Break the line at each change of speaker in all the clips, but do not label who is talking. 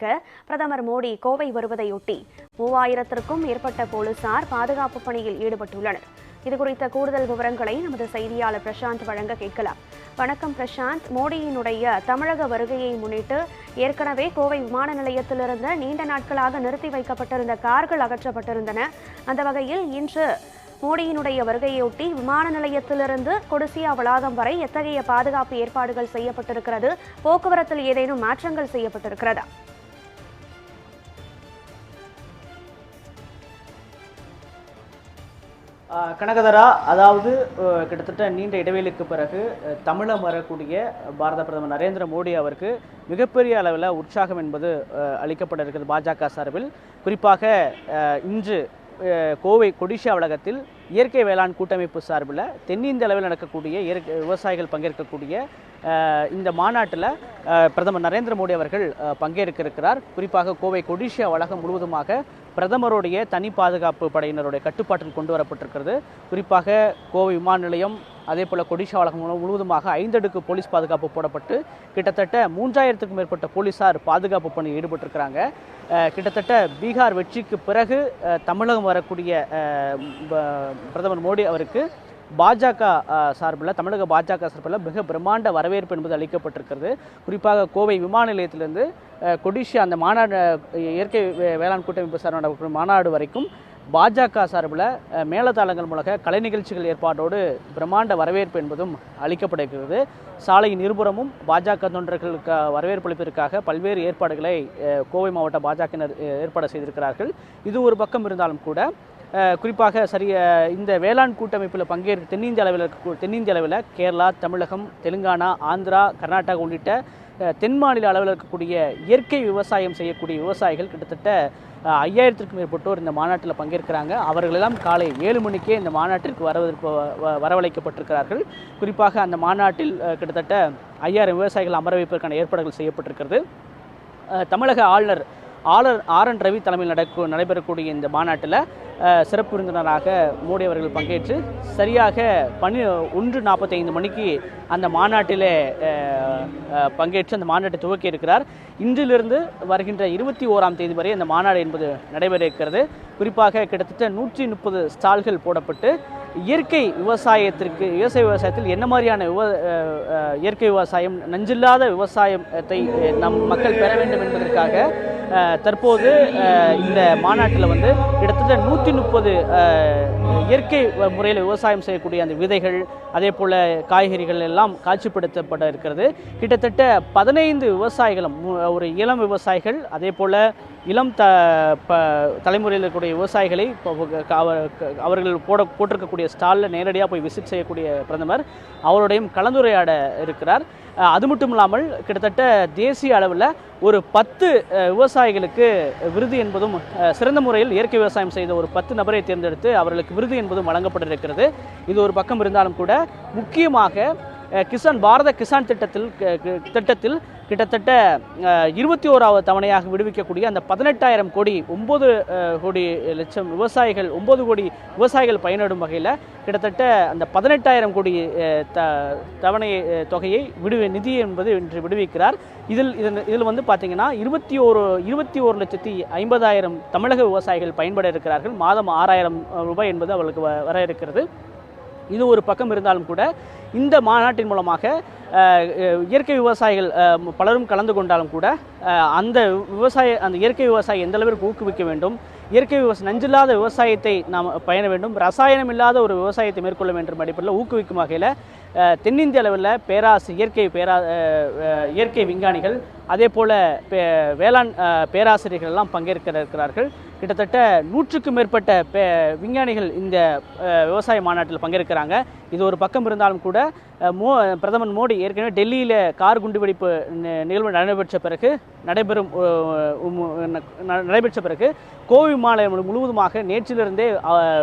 சந்திக்க பிரதமர் மோடி கோவை வருவதையொட்டி மூவாயிரத்திற்கும் மேற்பட்ட போலீசார் பாதுகாப்பு பணியில் ஈடுபட்டுள்ளனர். இதுகுறித்த கூடுதல் விவரங்களை நமது செய்தியாளர் பிரசாந்த் வழங்க கேட்கலாம். வணக்கம் பிரசாந்த். மோடியினுடைய தமிழக வருகையை முன்னிட்டு ஏற்கனவே கோவை விமான நிலையத்திலிருந்து நீண்ட நாட்களாக நிறுத்தி வைக்கப்பட்டிருந்த கார்கள் அகற்றப்பட்டிருந்தன. அந்த வகையில் இன்று மோடியினுடைய வருகையொட்டி விமான நிலையத்திலிருந்து கொடிசியா வளாகம் வரை எத்தகைய பாதுகாப்பு ஏற்பாடுகள் செய்யப்பட்டிருக்கிறது? போக்குவரத்தில் ஏதேனும் மாற்றங்கள் செய்யப்பட்டிருக்கிறதா?
கனகதரா அதாவது கிட்டத்தட்ட நீண்ட இடைவெளிக்கு பிறகு தமிழம் வரக்கூடிய பாரத பிரதமர் நரேந்திர மோடி அவருக்கு மிகப்பெரிய அளவில் உற்சாகம் என்பது அளிக்கப்பட இருக்கிறது பாஜக சார்பில். குறிப்பாக இன்று கோவை கொடிஷா வளாகத்தில் இயற்கை வேளாண் கூட்டமைப்பு சார்பில் தென்னிந்திய அளவில் நடக்கக்கூடிய இயற்கை விவசாயிகள் பங்கேற்கக்கூடிய இந்த மாநாட்டில் பிரதமர் நரேந்திர மோடி அவர்கள் பங்கேற்க இருக்கிறார். குறிப்பாக கோவை கொடிஷா வளாகம் முழுவதுமாக பிரதமருடைய தனி பாதுகாப்பு படையினருடைய கட்டுப்பாட்டில் கொண்டு வரப்பட்டிருக்கிறது. குறிப்பாக கோவை விமான நிலையம் அதே போல் கொடிஷா வழக்கம் முழுவதுமாக ஐந்தடுக்கு போலீஸ் பாதுகாப்பு போடப்பட்டு கிட்டத்தட்ட மூன்றாயிரத்துக்கும் மேற்பட்ட போலீசார் பாதுகாப்பு பணியில் ஈடுபட்டிருக்கிறாங்க. கிட்டத்தட்ட பீகார் வெற்றிக்கு பிறகு தமிழகம் வரக்கூடிய பிரதமர் மோடி அவருக்கு பாஜக சார்பில் தமிழக பாஜக சார்பில் மிக பிரம்மாண்ட வரவேற்பு என்பது அளிக்கப்பட்டிருக்கிறது. குறிப்பாக கோவை விமான நிலையத்திலிருந்து அஹ், கொடிஷா அந்த மாநாடு இயற்கை வேளாண் கூட்டமைப்பு சார்பில் மாநாடு வரைக்கும் பாஜக சார்பில் மேலதாளங்கள் மேளதாளங்கள் மூலக கலை நிகழ்ச்சிகள் ஏற்பாட்டோடு பிரம்மாண்ட வரவேற்பு என்பதும் அளிக்கப்படுகிறது சாலையின் இருபுறமும் பாஜக தொண்டர்களுக்கு வரவேற்பு அளிப்பதற்காக பல்வேறு ஏற்பாடுகளை கோவை மாவட்ட பாஜகவினர் ஏற்பாடு செய்திருக்கிறார்கள். இது ஒரு பக்கம் இருந்தாலும் கூட குறிப்பாக சரி இந்த வேளாண் கூட்டமைப்பில் பங்கேற்க தென்னிந்திய அளவில் இருக்க தென்னிந்திய அளவில் கேரளா தமிழகம் தெலுங்கானா ஆந்திரா கர்நாடகா உள்ளிட்ட தென் மாநில அளவில் இருக்கக்கூடிய இயற்கை விவசாயம் செய்யக்கூடிய விவசாயிகள் கிட்டத்தட்ட ஐயாயிரத்திற்கும் மேற்பட்டோர் இந்த மாநாட்டில் பங்கேற்கிறாங்க. அவர்களெல்லாம் காலை ஏழு மணிக்கே இந்த மாநாட்டிற்கு வரவதற்கு வ- வரவழைக்கப்பட்டிருக்கிறார்கள். குறிப்பாக அந்த மாநாட்டில் கிட்டத்தட்ட ஐயாயிரம் விவசாயிகள் அமர வைப்பதற்கான ஏற்பாடுகள் செய்யப்பட்டிருக்கிறது. தமிழக ஆளுநர் ஆளுநர் ஆர் என் ரவி தலைமையில் நடக்கும் நடைபெறக்கூடிய இந்த மாநாட்டில் சிறப்பு விருந்தினராக மோடி அவர்கள் பங்கேற்று சரியாக பனி ஒன்று நாற்பத்தைந்து மணிக்கு அந்த மாநாட்டிலே பங்கேற்று அந்த மாநாட்டை துவக்கி இருக்கிறார். இன்றிலிருந்து வருகின்ற இருபத்தி ஓராம் தேதி வரை அந்த மாநாடு என்பது நடைபெற இருக்கிறது. குறிப்பாக கிட்டத்தட்ட நூற்றி முப்பது ஸ்டால்கள் போடப்பட்டு இயற்கை விவசாயத்திற்கு இயற்கை விவசாயத்தில் என்ன மாதிரியான விவ இயற்கை விவசாயம் நஞ்சில்லாத விவசாயத்தை நம் மக்கள் பெற வேண்டும் என்பதற்காக தற்போது இந்த மாநாட்டில் வந்து கிட்டத்தட்ட நூற்றி முப்பது இயற்கை முறையில் விவசாயம் செய்யக்கூடிய அந்த விதைகள் அதே போல் காய்கறிகள் எல்லாம் காட்சிப்படுத்தப்பட இருக்கிறது. கிட்டத்தட்ட பதினைந்து விவசாயிகளும் ஒரு இளம் விவசாயிகள் அதே போல் இளம் த ப தலைமுறையில் இருக்கக்கூடிய விவசாயிகளை அவர்கள் போட போட்டிருக்கக்கூடிய ஸ்டாலில் நேரடியாக போய் விசிட் செய்யக்கூடிய பிரதமர் அவரோடையும் கலந்துரையாட இருக்கிறார். அது மட்டும் இல்லாமல் கிட்டத்தட்ட தேசிய அளவில் ஒரு பத்து விவசாயிகளுக்கு விருது என்பதும் சிறந்த முறையில் இயற்கை விவசாயம் செய்த ஒரு பத்து நபரை தேர்ந்தெடுத்து அவர்களுக்கு விருது என்பதும் வழங்கப்பட்டிருக்கிறது. இது ஒரு பக்கம் இருந்தாலும் கூட முக்கியமாக கிசான் பாரத கிசான் திட்டத்தில் திட்டத்தில் கிட்டத்தட்ட இருபத்தி ஓராவது தவணையாக விடுவிக்கக்கூடிய அந்த பதினெட்டாயிரம் கோடி ஒம்பது கோடி லட்சம் விவசாயிகள் ஒம்பது கோடி விவசாயிகள் பயனடும் வகையில் கிட்டத்தட்ட அந்த பதினெட்டாயிரம் கோடி த தவணை தொகையை விடுவி நிதி என்பது இன்று விடுவிக்கிறார். இதில் இதில் இதில் வந்து பார்த்திங்கன்னா இருபத்தி ஓரு இருபத்தி ஒரு லட்சத்தி ஐம்பதாயிரம் தமிழக விவசாயிகள் பயன்பட இருக்கிறார்கள். மாதம் ஆறாயிரம் ரூபாய் என்பது அவர்களுக்கு வ- வர இருக்கிறது. இது ஒரு பக்கம் இருந்தாலும் கூட இந்த மாநாட்டின் மூலமாக இயற்கை விவசாயிகள் பலரும் கலந்து கொண்டாலும் கூட அந்த விவசாய அந்த இயற்கை விவசாயி எந்த அளவிற்கு ஊக்குவிக்க வேண்டும்? இயற்கை விவசாயம் நஞ்சில்லாத விவசாயத்தை நாம் பயண வேண்டும். ரசாயனம் இல்லாத ஒரு விவசாயத்தை மேற்கொள்ள வேண்டும் அடிப்படையில் ஊக்குவிக்கும் வகையில் தென்னிந்திய அளவில் பேராசு இயற்கை பேரா இயற்கை விஞ்ஞானிகள் அதே போல் பே வேளாண் பேராசிரியர்கள் எல்லாம் பங்கேற்க இருக்கிறார்கள். கிட்டத்தட்ட நூற்றுக்கும் மேற்பட்ட பே விஞ்ஞானிகள் இந்த விவசாய மாநாட்டில் பங்கேற்கிறாங்க. இது ஒரு பக்கம் இருந்தாலும் கூட மோ பிரதமர் மோடி ஏற்கனவே டெல்லியில் கார் குண்டுவெடிப்பு நிகழ்வு நடைபெற்ற பிறகு நடைபெறும் ந- நடைபெற்ற பிறகு கோவை விமானம் முழுவதுமாக நேற்றிலிருந்தே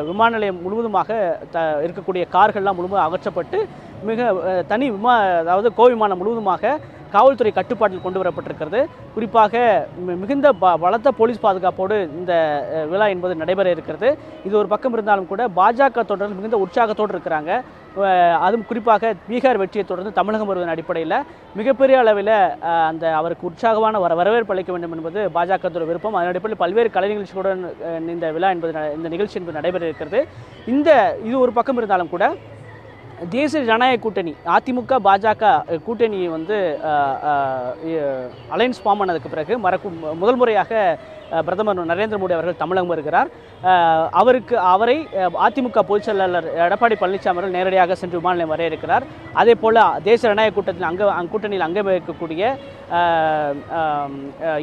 விமான நிலையம் முழுவதுமாக த இருக்கக்கூடிய கார்கள்லாம் முழுவதும் அகற்றப்பட்டு மிக தனி விமா அதாவது கோவை விமானம் முழுவதுமாக காவல்துறை கட்டுப்பாட்டில் கொண்டு வரப்பட்டிருக்கிறது. குறிப்பாக மிகுந்த ப பலத்த போலீஸ் பாதுகாப்போடு இந்த விழா என்பது நடைபெற இருக்கிறது. இது ஒரு பக்கம் இருந்தாலும் கூட பாஜக தொடர்ந்து மிகுந்த உற்சாகத்தோடு இருக்கிறாங்க. அதுவும் குறிப்பாக பீகார் வெற்றியை தொடர்ந்து தமிழகம் வருவதன் அடிப்படையில் மிகப்பெரிய அளவில் அந்த அவருக்கு உற்சாகமான வர வரவேற்பு அளிக்க வேண்டும் என்பது பாஜக விருப்பம். அதன் அடிப்படையில் பல்வேறு கலை நிகழ்ச்சிகளுடன் இந்த விழா என்பது ந- இந்த நிகழ்ச்சி என்பது நடைபெற இருக்கிறது. இந்த இது ஒரு பக்கம் இருந்தாலும் கூட தேசிய ஜனநாயக கூட்டணி அதிமுக பாஜக கூட்டணியை கூட்டணி வந்து அலைன்ஸ் ஃபார்ம் ஆனதுக்கு பிறகு மறக்கும் முதல் முறையாக பிரதமர் நரேந்திர மோடி அவர்கள் தமிழகம் வருகிறார். அவருக்கு அவரை அதிமுக பொதுச் செயலாளர் எடப்பாடி பழனிசாமி அவர்கள் நேரடியாக சென்று விமான நிலையம் வர இருக்கிறார் அதே போல் தேசிய ஜனநாயக கூட்டத்தில் அங்க அங்க- கூட்டணியில் அங்கம் வகிக்கக்கூடிய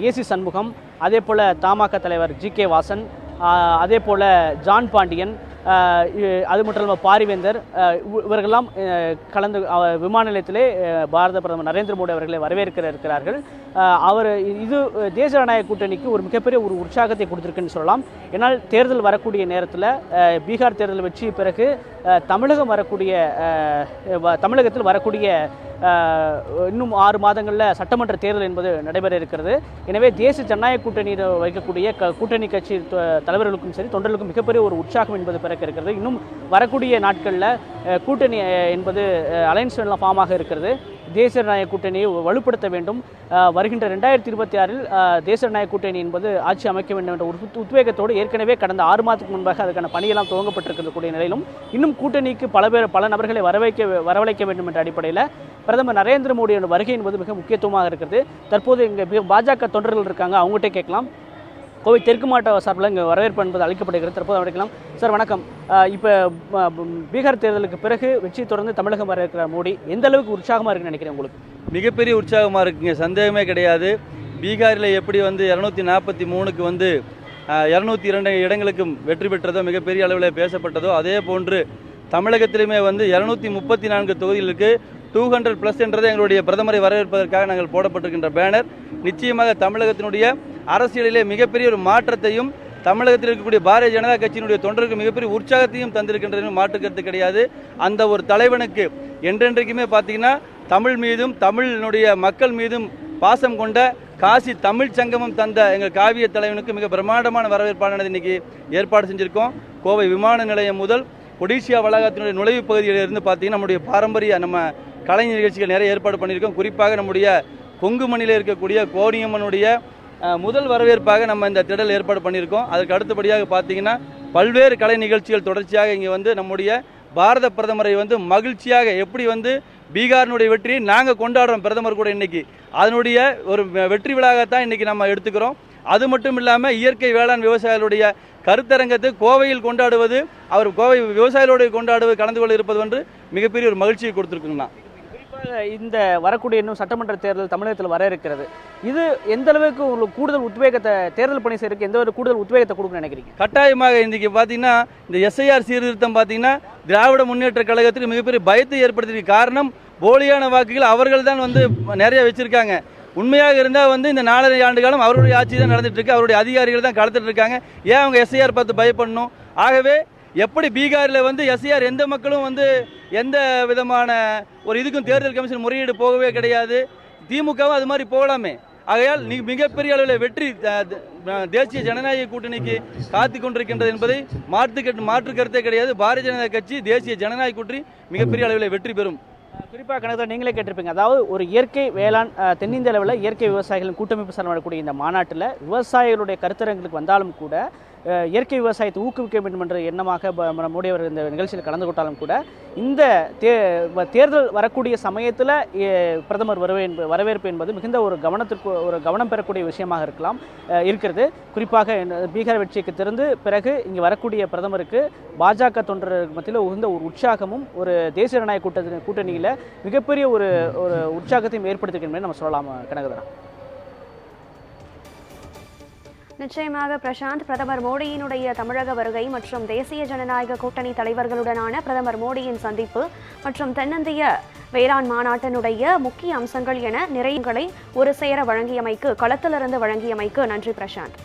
ஏசி சண்முகம் அதே போல் தமாக தலைவர் ஜி கே வாசன் அதே போல் ஜான் பாண்டியன் அது மட்டும் இல்லாமல் பாரிவேந்தர் அஹ் இவர்களெல்லாம் கலந்து விமான நிலையத்திலே பாரத பிரதமர் நரேந்திர மோடி அவர்களை வரவேற்க இருக்கிறார்கள். அவர் இது தேச ஜனநாயக கூட்டணிக்கு ஒரு மிகப்பெரிய ஒரு உற்சாகத்தை கொடுத்துருக்குன்னு சொல்லலாம். ஏன்னால் தேர்தல் வரக்கூடிய நேரத்தில் பீகார் தேர்தல் வெற்றி பிறகு தமிழகம் வரக்கூடிய வ- தமிழகத்தில் வரக்கூடிய இன்னும் ஆறு மாதங்களில் சட்டமன்ற தேர்தல் என்பது நடைபெற இருக்கிறது. எனவே தேசிய ஜனநாயக கூட்டணியில் வைக்கக்கூடிய க கூட்டணி கட்சி தலைவர்களுக்கும் சரி தொண்டர்களுக்கும் மிகப்பெரிய ஒரு உற்சாகம் என்பது பிறக்க இருக்கிறது. இன்னும் வரக்கூடிய நாட்களில் கூட்டணி என்பது அலைன்ஸ் எல்லாம் ஃபார்மாக இருக்கிறது. தேசிய ஜனநாயக கூட்டணியை வலுப்படுத்த வேண்டும். வருகின்ற ரெண்டாயிரத்தி இருபத்தி ஆறில் தேசிய ஜனநாயக கூட்டணி என்பது ஆட்சி அமைக்க வேண்டும் என்ற ஒரு உத்- உத்வேகத்தோடு ஏற்கனவே கடந்த ஆறு மாதத்துக்கு முன்பாக அதுக்கான பணியெல்லாம் துவங்கப்பட்டிருக்கக்கூடிய நிலையிலும் இன்னும் கூட்டணிக்கு பல பேர் பல நபர்களை வரவைக்க வரவழைக்க வேண்டும் என்ற அடிப்படையில் பிரதமர் நரேந்திர மோடியோட வருகை என்பது மிக முக்கியத்துவமாக இருக்கிறது. தற்போது இங்கே பாஜக தொண்டர்கள் இருக்காங்க. அவங்ககிட்ட கேட்கலாம். கோவை தெற்கு மாவட்ட சார்பில் இங்கே வரவேற்பு என்பது அளிக்கப்படுகிறது. தற்போது அழைக்கலாம் சார் வணக்கம். இப்போ பீகார் தேர்தலுக்கு பிறகு வெற்றி தொடர்ந்து தமிழகம் வர இருக்கிற மோடி எந்த அளவுக்கு உற்சாகமாக இருக்குன்னு நினைக்கிறேன் உங்களுக்கு?
மிகப்பெரிய உற்சாகமாக இருக்குங்க. சந்தேகமே கிடையாது. பீகாரில் எப்படி வந்து இரநூத்தி நாற்பத்தி மூணுக்கு வந்து இரநூத்தி இரண்டு இடங்களுக்கும் வெற்றி பெற்றதோ மிகப்பெரிய அளவில் பேசப்பட்டதோ அதே போன்று தமிழகத்திலுமே வந்து இரநூத்தி முப்பத்தி நான்கு தொகுதிகளுக்கு டூ ஹண்ட்ரட் ப்ளஸ் என்றது எங்களுடைய பிரதமரை வரவேற்பதற்காக நாங்கள் போடப்பட்டிருக்கின்ற பேனர். நிச்சயமாக தமிழகத்தினுடைய அரசியலிலே மிகப்பெரிய ஒரு மாற்றத்தையும் தமிழகத்தில் இருக்கக்கூடிய பாரதிய ஜனதா கட்சியினுடைய தொண்டருக்கு மிகப்பெரிய உற்சாகத்தையும் தந்திருக்கின்றது மாற்று கருத்து கிடையாது. அந்த ஒரு தலைவனுக்கு என்றென்றைக்குமே பார்த்தீங்கன்னா தமிழ் மீதும் தமிழினுடைய மக்கள் மீதும் பாசம் கொண்ட காசி தமிழ் சங்கமம் தந்த எங்கள் காவிய தலைவனுக்கு மிக பிரம்மாண்டமான வரவேற்பானது இன்னைக்கு ஏற்பாடு செஞ்சுருக்கோம். கோவை விமான நிலையம் முதல் ஒடிசியா வளாகத்தினுடைய நுழைவு பகுதியிலிருந்து பார்த்தீங்கன்னா நம்முடைய பாரம்பரிய நம்ம கலை நிகழ்ச்சிகள் நிறைய ஏற்பாடு பண்ணியிருக்கோம். குறிப்பாக நம்முடைய கொங்குமணியில் இருக்கக்கூடிய கோடியம்மனுடைய முதல் வரவேற்பாக நம்ம இந்த திடல் ஏற்பாடு பண்ணியிருக்கோம். அதற்கு அடுத்தபடியாக பார்த்தீங்கன்னா பல்வேறு கலை நிகழ்ச்சிகள் தொடர்ச்சியாக இங்கே வந்து நம்முடைய பாரத பிரதமரை வந்து மகிழ்ச்சியாக எப்படி வந்து பீகாரினுடைய வெற்றியை நாங்கள் கொண்டாடுறோம் பிரதமர் கூட இன்னைக்கு. அதனுடைய ஒரு வெற்றி விழாகத்தான் இன்றைக்கி நம்ம எடுத்துக்கிறோம். அது மட்டும் இல்லாமல் இயற்கை வேளாண் விவசாயிகளுடைய கருத்தரங்கத்தை கோவையில் கொண்டாடுவது அவர் கோவை விவசாயிகளுடைய கொண்டாடுவது கலந்து கொள்ள இருப்பது வந்து மிகப்பெரிய ஒரு மகிழ்ச்சியை கொடுத்துருக்குங்கண்ணா.
இந்த வரக்கூடிய இன்னும் சட்டமன்ற தேர்தல் தமிழகத்தில் வர இருக்கிறது. இது எந்த அளவுக்கு உங்களுக்கு கூடுதல் உத்வேகத்தை தேர்தல் பணி செய்யறதுக்கு எந்த ஒரு கூடுதல் உத்வேகத்தை கொடுக்க நினைக்கிறீங்க?
கட்டாயமாக இன்றைக்கி பார்த்தீங்கன்னா இந்த எஸ்ஐஆர் சீர்திருத்தம் பார்த்தீங்கன்னா திராவிட முன்னேற்ற கழகத்துக்கு மிகப்பெரிய பயத்தை ஏற்படுத்தியிருக்கு காரணம் போலியான வாக்குகள் அவர்கள் தான் வந்து நிறைய வச்சிருக்காங்க. உண்மையாக இருந்தால் வந்து இந்த நாலரை ஆண்டு காலம் அவருடைய ஆட்சி தான் நடந்துட்டு இருக்கு. அவருடைய அதிகாரிகள் தான் கடத்திட்டு இருக்காங்க. ஏன் அவங்க எஸ்ஐஆர் பார்த்து பயப்படணும்? ஆகவே எப்படி பீகாரில் வந்து எஸ்ஆர் எந்த மக்களும் வந்து எந்த விதமான ஒரு இதுக்கும் தேர்தல் கமிஷன் முறையீடு போகவே கிடையாது. திமுகவும் அது மாதிரி போகலாமே. ஆகையால் நீ மிகப்பெரிய அளவில் வெற்றி தேசிய ஜனநாயக கூட்டணிக்கு காத்து கொண்டிருக்கின்றது என்பதை மாற்று மாற்று கருத்தே கிடையாது. பாரதிய ஜனதா கட்சி தேசிய ஜனநாயக கூட்டணி மிகப்பெரிய அளவில் வெற்றி பெறும்.
குறிப்பாக கணக்கில் நீங்களே கேட்டிருப்பீங்க. அதாவது ஒரு இயற்கை வேளாண் தென்னிந்திய அளவில் இயற்கை விவசாயிகளின் கூட்டமைப்பு சார்ந்து வரக்கூடிய இந்த மாநாட்டில் விவசாயிகளுடைய கருத்தரங்களுக்கு வந்தாலும் கூட இயற்கை விவசாயத்தை ஊக்குவிக்க வேண்டும் என்ற எண்ணமாக நம்முடையவர் இந்த நிகழ்ச்சியில் கலந்து கொண்டாலும் கூட இந்த தே தேர்தல் வரக்கூடிய சமயத்தில் பிரதமர் வரவே என்ப- வரவேற்பு என்பது மிகுந்த ஒரு கவனத்திற்கு ஒரு கவனம் பெறக்கூடிய விஷயமாக இருக்கலாம் இருக்கிறது. குறிப்பாக பீகார் வெற்றிக்கு திறந்து பிறகு இங்கே வரக்கூடிய பிரதமருக்கு பாஜக தொண்டர்கள் மத்தியில் உகந்த ஒரு உற்சாகமும் ஒரு தேசிய ஜனநாயக கூட்டணி கூட்டணியில் மிகப்பெரிய ஒரு ஒரு உற்சாகத்தையும் ஏற்படுத்திருக்கின்றன நம்ம சொல்லலாம் கனகதரா.
நிச்சயமாக பிரசாந்த் பிரதமர் மோடியினுடைய தமிழக வருகை மற்றும் தேசிய ஜனநாயக கூட்டணி தலைவர்களுடனான பிரதமர் மோடியின் சந்திப்பு மற்றும் தென்னிந்திய வேளாண் மாநாட்டினுடைய முக்கிய அம்சங்கள் என நிறைவுகளை ஒரு சேர வழங்கியமைக்கு களத்திலிருந்து வழங்கியமைக்கு நன்றி பிரசாந்த்.